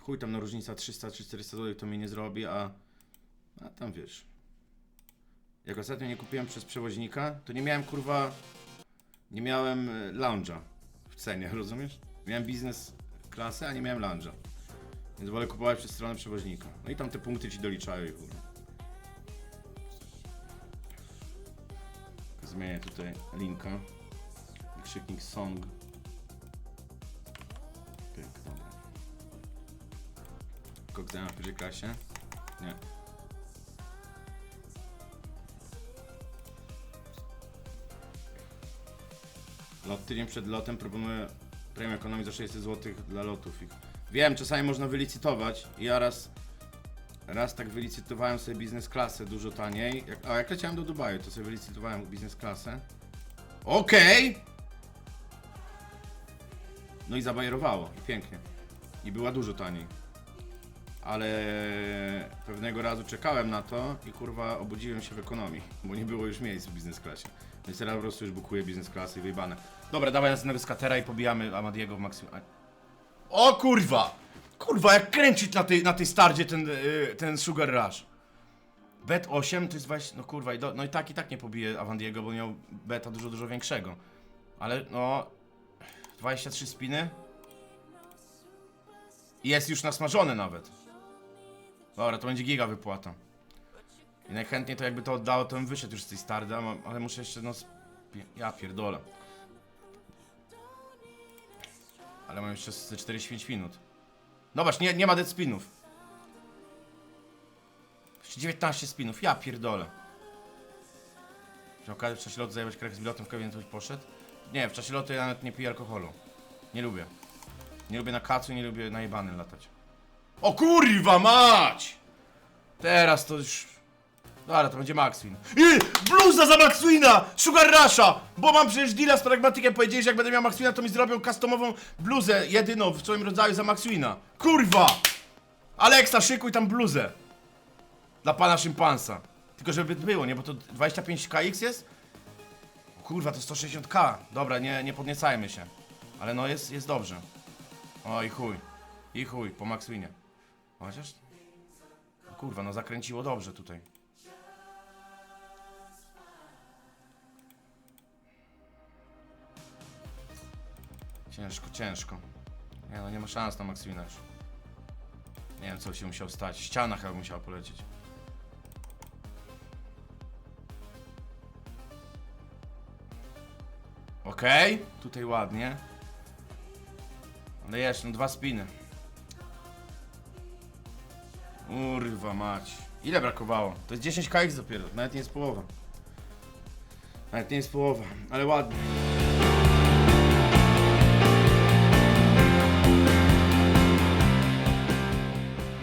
chuj tam na różnica 300 czy 400 zł to mi nie zrobi, a, a tam wiesz. Jak ostatnio nie kupiłem przez przewoźnika, to nie miałem kurwa, nie miałem e, lounge'a w cenie, rozumiesz? Miałem biznes klasę, a nie miałem lounge'a. Więc wolę kupować przez stronę przewoźnika. No i tam te punkty ci doliczają i kurwa. Zmienię tutaj linka. Krzyknik song. Koktajl w pierwszej klasie? Nie. Lot tydzień przed lotem proponuję premię ekonomii za 600 zł dla lotów. Wiem, czasami można wylicytować. Ja raz, raz tak wylicytowałem sobie biznes klasę dużo taniej. Jak, a jak leciałem do Dubaju, to sobie wylicytowałem biznes klasę. Okej! No i zabajerowało. I pięknie. I była dużo taniej. Ale pewnego razu czekałem na to i kurwa obudziłem się w ekonomii, bo nie było już miejsc w biznes klasie. Więc teraz po prostu już bukuję biznes klasy i wyjebane. Dobra, dawaj następnego skatera i pobijamy Amadiego w maksimum. O kurwa! Kurwa, jak kręcić na tej, na tej stardzie ten, yy, ten Sugar Rush. Bet 8 to jest właśnie, no kurwa, i do, no i tak i tak nie pobije Avandiego, bo miał beta dużo, dużo większego. Ale no, 23 spiny. Jest już nasmażony nawet. Dobra, to będzie giga wypłata. I najchętniej to jakby to oddało, to bym wyszedł już z tej stardy, ale muszę jeszcze no... Ja pierdolę. Ale mam jeszcze ze 45 minut. Zobacz, nie, nie ma dead spinów. Jeszcze 19 spinów, ja pierdolę. Przy okazji w czasie lotu zajebać krek z biletem w kawinie, to byś poszedł? Nie, w czasie lotu ja nawet nie piję alkoholu. Nie lubię. Nie lubię na kacu, nie lubię na jebanym latać. O kurwa mać! Teraz to już... Dobra, to będzie Maxwin. I bluza za Maxwina! Sugar Rusha! Bo mam przecież deala z pragmatykiem, powiedzieli, że jak będę miał Maxwina, to mi zrobią customową bluzę, jedyną w swoim rodzaju za Maxwina. Kurwa! Alexa, szykuj tam bluzę. Dla pana szympansa. Tylko żeby było, nie? Bo to 25kx jest? Kurwa, to 160k. Dobra, nie, nie podniecajmy się. Ale no jest, jest dobrze. O i chuj. I chuj, po Maxwinie. Chociaż... Kurwa, no zakręciło dobrze tutaj. Ciężko, ciężko. Nie no, nie ma szans na Maxwina już. Nie wiem, co się musiał stać. Ściana chyba musiała polecieć. Okej, tutaj ładnie. Ale jeszcze, no dwa spiny. Urwa mać. Ile brakowało? To jest 10 kx dopiero, nawet nie jest połowa. Nawet nie jest połowa, ale ładnie.